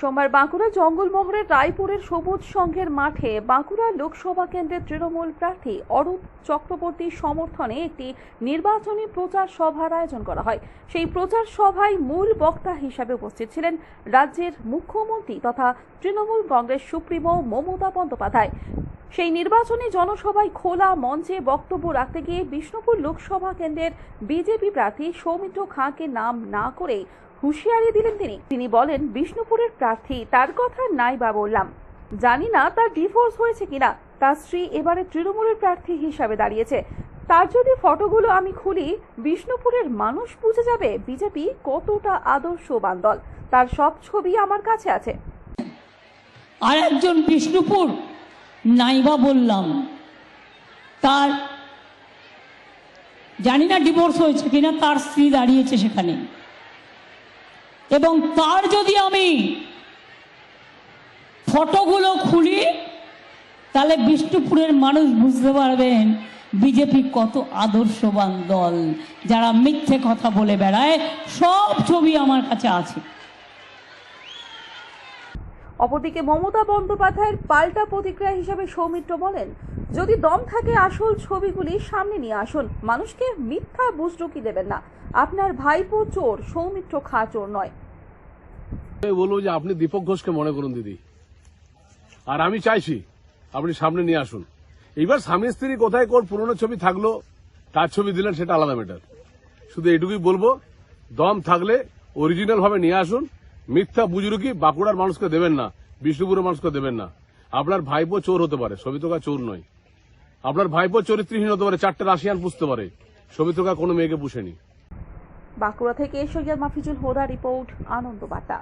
সোমবার বাঁকুড়া জঙ্গলমহরের রায়পুরের সবুজ সংঘের মাঠে বাঁকুড়া লোকসভা কেন্দ্রের তৃণমূল প্রার্থী অরূপ চক্রবর্তীর সমর্থনে একটি নির্বাচনী প্রচার সভার আয়োজন করা হয়। সেই প্রচার সভায় মূল বক্তা হিসাবে উপস্থিত ছিলেন রাজ্যের মুখ্যমন্ত্রী তথা তৃণমূল কংগ্রেস সুপ্রিমো মমতা বন্দ্যোপাধ্যায়। সেই নির্বাচনী জনসভায় খোলা মঞ্চে বক্তব্য রাখতে গিয়ে বিষ্ণুপুর লোকসভা কেন্দ্রের বিজেপি প্রার্থী সৌমিত্র খাঁকে নাম না করে হুঁশিয়ারি দিলেন তিনি। তিনি বলেন, বিষ্ণুপুরের প্রার্থী, তার কথা নাই বা বললাম। জানি না তার ডিভোর্স হয়েছে কিনা। তার স্ত্রী এবারে তৃণমূলের প্রার্থী হিসাবে দাঁড়িয়েছে। তার যদি ফটোগুলো আমি খুলি, বিষ্ণুপুরের মানুষ বুঝে যাবে বিজেপি কতটা আদর্শবান দল। তার সব ছবি আমার কাছে আছে। আর একজন বিষ্ণুপুর নাইবা বললাম। তার, জানি না ডিভোর্স হয়েছে কিনা, তার স্ত্রী দাঁড়িয়েছে সেখানে। এবং তার যদি আমি ফটোগুলো খুলি, তাহলে বিষ্ণুপুরের মানুষ বুঝতে পারবেন, বিজেপি কত আদর্শবান দল। যারা মিথ্যে কথা বলে বেড়ায়, সব ছবি আমার কাছে আছে। অপরদিকে মমতা বন্দ্যোপাধ্যায়ের পাল্টা প্রতিক্রিয়া হিসেবে সৌমিত্র বলেন, যদি দম থাকে আসল ছবিগুলি সামনে নিয়ে আসুন, মানুষকে মিথ্যা বুজরুকি দেবেন না। আপনার ভাইপো চোর, সৌমিত্র খা চোর নয়। বলব যে আপনি দীপক ঘোষকে মনে করুন দিদি। আর আমি চাইছি আপনি সামনে নিয়ে আসুন। এইবার স্বামী স্ত্রী কোথায় কোন পুরনো ছবি থাকল, তার ছবি দিলেন সেটা আলাদা ম্যাটার শুধু এটুকুই বলব, দম থাকলে অরিজিনাল ভাবে নিয়ে আসুন মিথ্যা বুজরুকি বাঁকুড়ার মানুষকে দেবেন না, বিষ্ণুপুরের মানুষকে দেবেন না। আপনার ভাইপো চোর হতে পারে, সবিতকা চোর নয়। আপনার ভাইপো চরিত্রহীন হতে পারে, চারটে রাশিয়ান পুষতে পারে, সবিতকা কোনো মেয়েকে পুষেনি। বাঁকুড়া থেকে সৈয়দ মাফিজুল হোদা রিপোর্ট আনন্দ বার্তা